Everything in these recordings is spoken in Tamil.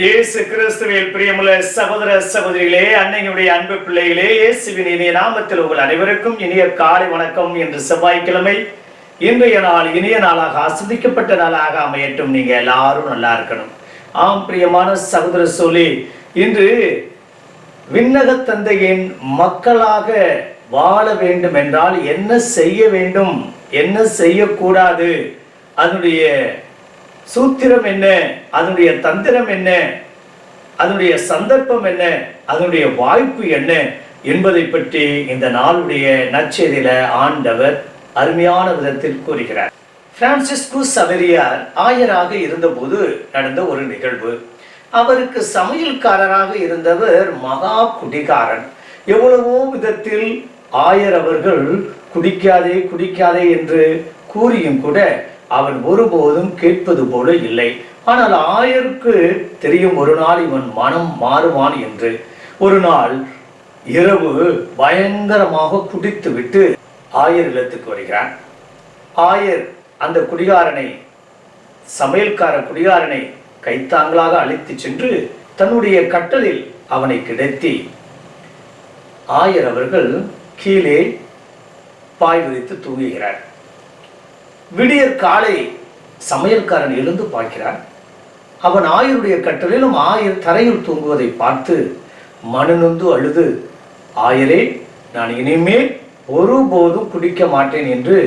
இயேசு கிறிஸ்துவில் பிரியமுள்ள சகோதர சகோதரிகளே அன்னையுடைய அன்பு பிள்ளைகளே இயேசுவின் இனிய நாமத்தில் உங்கள் அனைவருக்கும் இனிய காலை வணக்கம். என்று செவ்வாய்க்கிழமை இன்றைய நாள் இனிய நாளாக ஆஸ்வதிக்கப்பட்ட நாளாக அமையட்டும். நீங்க எல்லாரும் நல்லா இருக்கணும். ஆம் பிரியமான சகோதர சொல்லி இன்று விண்ணக தந்தையின் மக்களாக வாழ வேண்டும் என்றால் என்ன செய்ய வேண்டும்? என்ன செய்யக்கூடாது? அதனுடைய சூத்திரம் என்ன? அதனுடைய தந்திரம் என்ன? அதனுடைய சந்தர்ப்பம் என்ன? அதனுடைய வாய்ப்பு என்ன? என்பதை பற்றி இந்த நாளுடைய நச்செய்தியில ஆண்டவர் அருமையான விதத்தில் கூறுகிறார். பிரான்சிஸ்கு சவரியார் ஆயராக இருந்தபோது நடந்த ஒரு நிகழ்வு. அவருக்கு சமையல்காரராக இருந்தவர் மகா குடிகாரன். எவ்வளவோ விதத்தில் ஆயர் அவர்கள் குடிக்காதே குடிக்காதே என்று கூறியும் கூட அவன் ஒருபோதும் கேட்பது போல இல்லை. ஆனால் ஆயருக்கு தெரியும் ஒரு நாள் இவன் மனம் மாறுவான் என்று. ஒரு நாள் இரவு பயங்கரமாக குடித்து விட்டு ஆயர் இல்லத்துக்கு வருகிறான். ஆயர் அந்த குடிகாரனை சமையல்கார குடிகாரனை கைத்தாங்களாக அழைத்து சென்று தன்னுடைய கட்டலில் அவனை கிடத்தி ஆயர் அவர்கள் கீழே பாய் விரித்து தூங்குகிறார். விடியற் காலை சமையல்காரன் எழுந்து பார்க்கிறான். அவன் ஆயருடைய கட்டலிலும் ஆயர் தரையில் தூங்குவதை பார்த்து மனநொந்து அழுது ஆயரே நான் இனிமேல் ஒருபோதும் குடிக்க மாட்டேன் என்று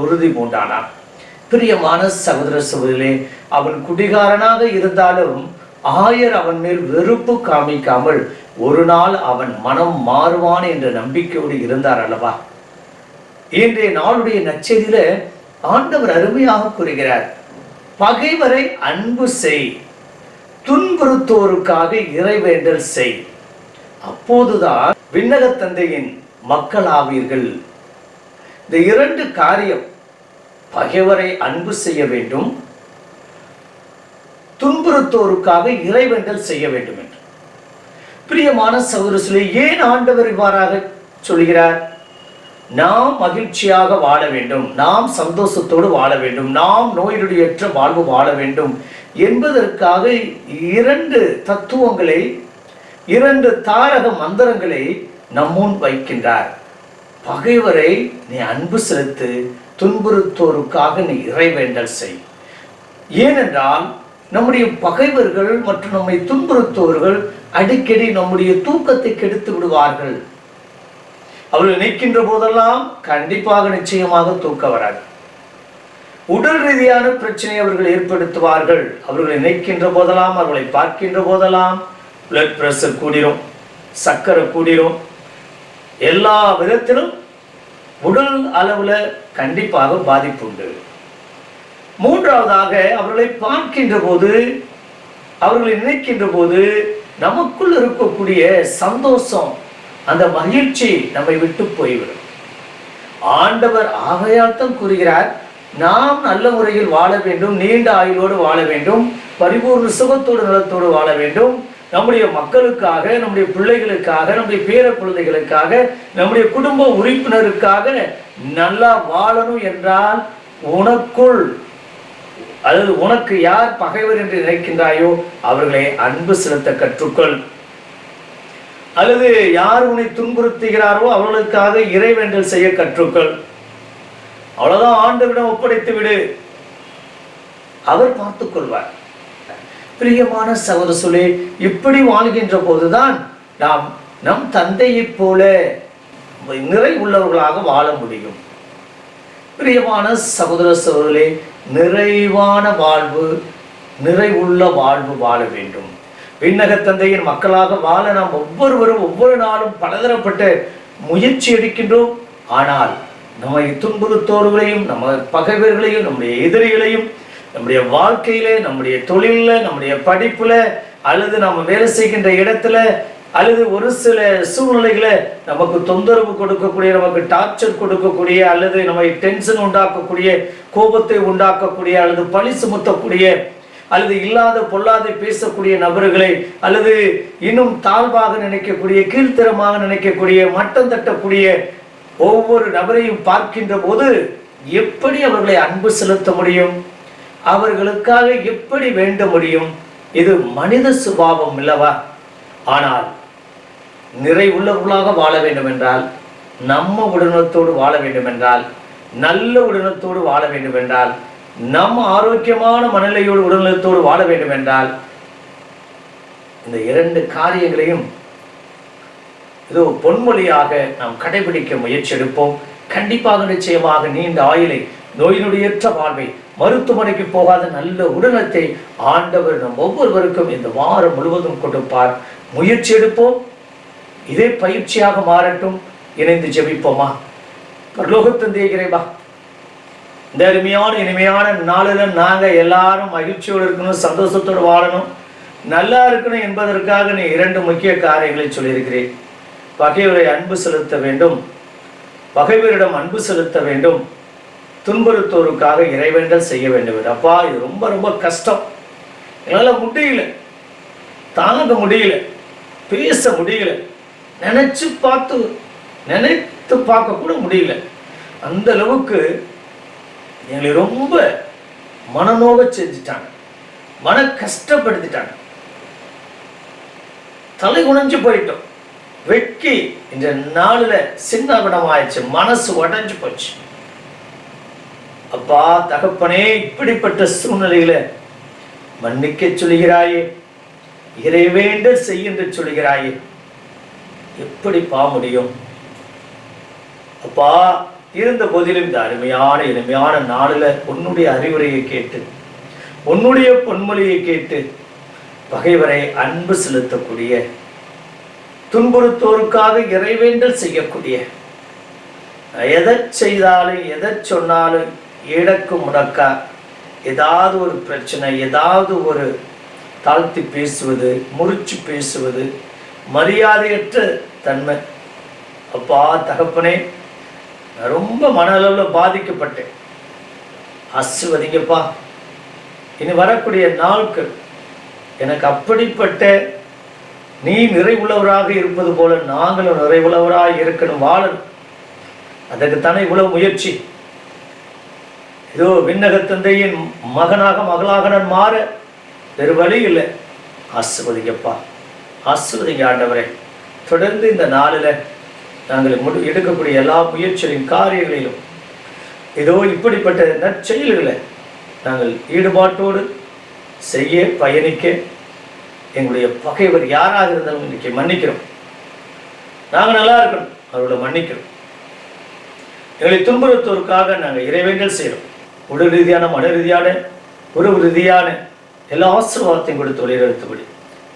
உறுதி பூண்டானான். பிரியமான சகோதர சகோதரிகளே அவன் குடிகாரனாக இருந்தாலும் ஆயர் அவன் மேல் வெறுப்பு காமிக்காமல் ஒரு நாள் அவன் மனம் மாறுவான் என்ற நம்பிக்கையோடு இருந்தார் அல்லவா? இன்றைய நாளுடைய நச்செய்தியில ஆண்டவர் அருமையாக கூறுகிறார் பகைவரை அன்பு செய் துன்புறுத்தோருக்காக இறைவேண்டல் செய். அப்போதுதான் விண்ணக தந்தையின் மக்களாவீர்கள். இந்த இரண்டு காரியம் பகைவரை அன்பு செய்ய வேண்டும் துன்புறுத்தோருக்காக இறைவேண்டல் செய்ய வேண்டும் என்று. பிரியமான சகோதரர்களே ஏன் ஆண்டவர் இவ்வாறாக சொல்கிறார்? நாம் மகிழ்ச்சியாக வாழ வேண்டும். நாம் சந்தோஷத்தோடு வாழ வேண்டும். நாம் நோயுடையற்ற வாழ்வு வாழ வேண்டும் என்பதற்காக இரண்டு தத்துவங்களை இரண்டு தாரக மந்திரங்களை நம்முன் வைக்கின்றார். பகைவரை நீ அன்பு செலுத்து துன்புறுத்தோருக்காக நீ இறைவேண்டல் செய். ஏனென்றால் நம்முடைய பகைவர்கள் மற்றும் நம்மை துன்புறுத்தோர்கள் அடிக்கடி நம்முடைய தூக்கத்தை கெடுத்து விடுவார்கள். அவர்கள் நினைக்கின்ற போதெல்லாம் கண்டிப்பாக நிச்சயமாக தூக்க வராது. உடல் ரீதியான பிரச்சனை அவர்கள் ஏற்படுத்துவார்கள். அவர்களை நினைக்கின்ற போதெல்லாம் அவர்களை பார்க்கின்ற போதெல்லாம் பிளட் பிரஷர் கூடிரும் சக்கரை கூடிரும். எல்லா விதத்திலும் உடல் அளவில் கண்டிப்பாக பாதிப்பு உண்டு. மூன்றாவதாக அவர்களை பார்க்கின்ற போது அவர்களை நினைக்கின்ற போது நமக்குள் இருக்கக்கூடிய சந்தோஷம் அந்த மகிழ்ச்சி நம்மை விட்டு போய்விடும். ஆண்டவர் ஆகையால் தான் கூறுகிறார் நாம் நல்ல முறையில் வாழ வேண்டும் நீண்ட ஆயுளோடு வாழ வேண்டும் பரிபூர்ண சுகத்தோடு நலத்தோடு வாழ வேண்டும். நம்முடைய மக்களுக்காக நம்முடைய பிள்ளைகளுக்காக நம்முடைய பேர குழந்தைகளுக்காக நம்முடைய குடும்ப உறுப்பினருக்காக நல்லா வாழணும் என்றால் உனக்குள் அதாவது உனக்கு யார் பகைவர் என்று நினைக்கின்றாயோ அவர்களை அன்பு செலுத்த கற்றுக்கொள். அல்லது யார் உன்னை துன்புறுத்துகிறாரோ அவர்களுக்காக இறைவேண்டல் செய்ய கற்றுக்கள். அவ்வளவுதான் ஆண்டவிடம் ஒப்படைத்து விடு. அவர் பார்த்துக் கொள்வார். பிரியமான சகோதர இப்படி வாழ்கின்ற போதுதான் நாம் நம் தந்தையைப் போல நிறை உள்ளவர்களாக வாழ முடியும். பிரியமான சகோதர சகோதரே நிறைவான வாழ்வு நிறைவுள்ள வாழ்வு வாழ வேண்டும். விண்ணக தந்தையின் மக்களாக வாழ நாம் ஒவ்வொருவரும் ஒவ்வொரு நாளும் பலதரப்பட்டு முயற்சி எடுக்கின்றோம். ஆனால் நம்மை துன்புறுத்தோர்களையும் நம்ம பகைவர்களையும் நம்முடைய எதிரிகளையும் நம்முடைய வாழ்க்கையில நம்முடைய தொழிலில் நம்முடைய படிப்புல அல்லது நம்ம வேலை செய்கின்ற இடத்துல அல்லது ஒரு சில சூழ்நிலைகளை நமக்கு தொந்தரவு கொடுக்கக்கூடிய நமக்கு டார்ச்சர் கொடுக்கக்கூடிய அல்லது நம்மை டென்ஷன் உண்டாக்கக்கூடிய கோபத்தை உண்டாக்கக்கூடிய அல்லது பழி சுமத்தக்கூடிய அல்லது இல்லாத பொல்லாத பேசக்கூடிய நபர்களை அல்லது இன்னும் தாழ்வாக நினைக்கக்கூடிய கீழ்த்தரமாக நினைக்கக்கூடிய மட்டம் தட்டக்கூடிய ஒவ்வொரு நபரையும் பார்க்கின்ற போது எப்படி அவர்களை அன்பு செலுத்த முடியும்? அவர்களுக்காக எப்படி வேண்ட முடியும்? இது மனித சுபாவம் இல்லவா ஆனால் நிறைவுள்ளவர்களாக வாழ வேண்டும் என்றால் நம்ம உடனத்தோடு வாழ வேண்டும் என்றால் நல்ல உடனத்தோடு வாழ வேண்டும் என்றால் நம் ஆரோக்கியமான மனநிலையோடு உடல்நலத்தோடு வாழ வேண்டும் என்றால் இந்த இரண்டு காரியங்களையும் ஏதோ பொன்மொழியாக நாம் கடைபிடிக்க முயற்சி எடுப்போம் கண்டிப்பாக நிச்சயமாக நீண்ட ஆயுளை நோய் நொடியற்ற வாழ்வை மருத்துவமனைக்கு போகாத நல்ல உடலத்தை ஆண்டவர் நம் ஒவ்வொருவருக்கும் இந்த வாரம் முழுவதும் கொடுப்பார். முயற்சி எடுப்போம் இதே பயிற்சியாக மாறட்டும். இணைந்து ஜெபிப்போமா? பரலோகத்தந்தை இறைவா இந்த அருமையான இனிமையான நாளில் நாங்கள் எல்லாரும் மகிழ்ச்சியோடு இருக்கணும் சந்தோஷத்தோடு வாழணும். நல்லா இருக்கணும் என்பதற்காக நீ இரண்டு முக்கிய காரியங்களை சொல்லியிருக்கிறேன். பகைவரை அன்பு செலுத்த வேண்டும். பகைவரிடம் அன்பு செலுத்த வேண்டும். துன்புறுத்தோருக்காக இறைவேண்டல் செய்ய வேண்டும் அப்பா இது ரொம்ப ரொம்ப கஷ்டம். என்னால் முடியல. தாங்க முடியல. பேச முடியல. நினைச்சு பார்த்து நினைத்து பார்க்க கூட முடியல. அந்த அளவுக்கு எங்களை ரொம்ப மனநோக செஞ்சுட்டாங்க. மன கஷ்டப்படுத்திட்டாங்க. தலை உணஞ்சு போயிட்டோம். வெட்கி இந்த நாளில் சின்ன ஆயிடுச்சு மனசு உடைஞ்சு போச்சு. அப்பா தகப்பனே இப்படிப்பட்ட சூழ்நிலையில மன்னிக்க சொல்கிறாயே இறைவேண்ட செய் சொல்லுகிறாயே. சொல்கிறாயே எப்படி பா முடியும் அப்பா இருந்த போதிலும் இந்த அருமையான இனிமையான நாளில் உன்னுடைய அறிவுரையை கேட்டு உன்னுடைய பொன்மொழியை கேட்டு பகைவரை அன்பு செலுத்தக்கூடிய துன்புறுத்தோருக்காக இறைவேண்டல் செய்யக்கூடிய எதை செய்தாலும் எதை சொன்னாலும் இடக்கு முடக்கா ஏதாவது ஒரு பிரச்சனை ஏதாவது ஒரு தாழ்த்தி பேசுவது முறிச்சு பேசுவது மரியாதையற்ற தன்மை. அப்பா தகப்பனே நான் ரொம்ப மன அளவில் பாதிக்கப்பட்டேன். ஆசிர்வதிங்கப்பா இனி வரக்கூடிய நாட்கள் எனக்கு அப்படிப்பட்ட நீ நிறைவுள்ளவராக இருப்பது போல நாங்களும் நிறைவுள்ளவராக இருக்கணும் வாழணும். அதற்குத்தானே இவ்வளவு முயற்சி. இதோ விண்ணக தந்தையின் மகனாக மகளாக நான் மாற வேறு வழி இல்லை. ஆசிர்வதிங்கப்பா ஆசிர்வதிங்க ஆண்டவரே தொடர்ந்து இந்த நாளில் நாங்கள் முடி எடுக்கக்கூடிய எல்லா முயற்சிகளின் காரியங்களிலும். ஏதோ இப்படிப்பட்ட நற்செயல்களை நாங்கள் ஈடுபாட்டோடு செய்ய பயணிக்க எங்களுடைய பகைவர் யாராக இருந்தாலும் இன்னைக்கு மன்னிக்கிறோம். நாங்கள் நல்லா இருக்கணும் அவர்களை மன்னிக்கிறோம். எங்களை துன்புறுத்தோருக்காக நாங்கள் இறைவேண்டல் செய்கிறோம். உடல் ரீதியான மன ரீதியான உறவு ரீதியான எல்லா ஆசீர்வாதத்தையும் கொடுத்து வழிநடத்தபடி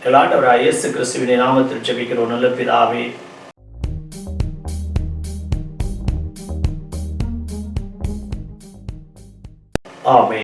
எல்லாண்டவராக இயேசு கிறிஸ்துவினை நாமத்தில் ஜெபிக்கிறோம். நல்ல பிதாவே Amém.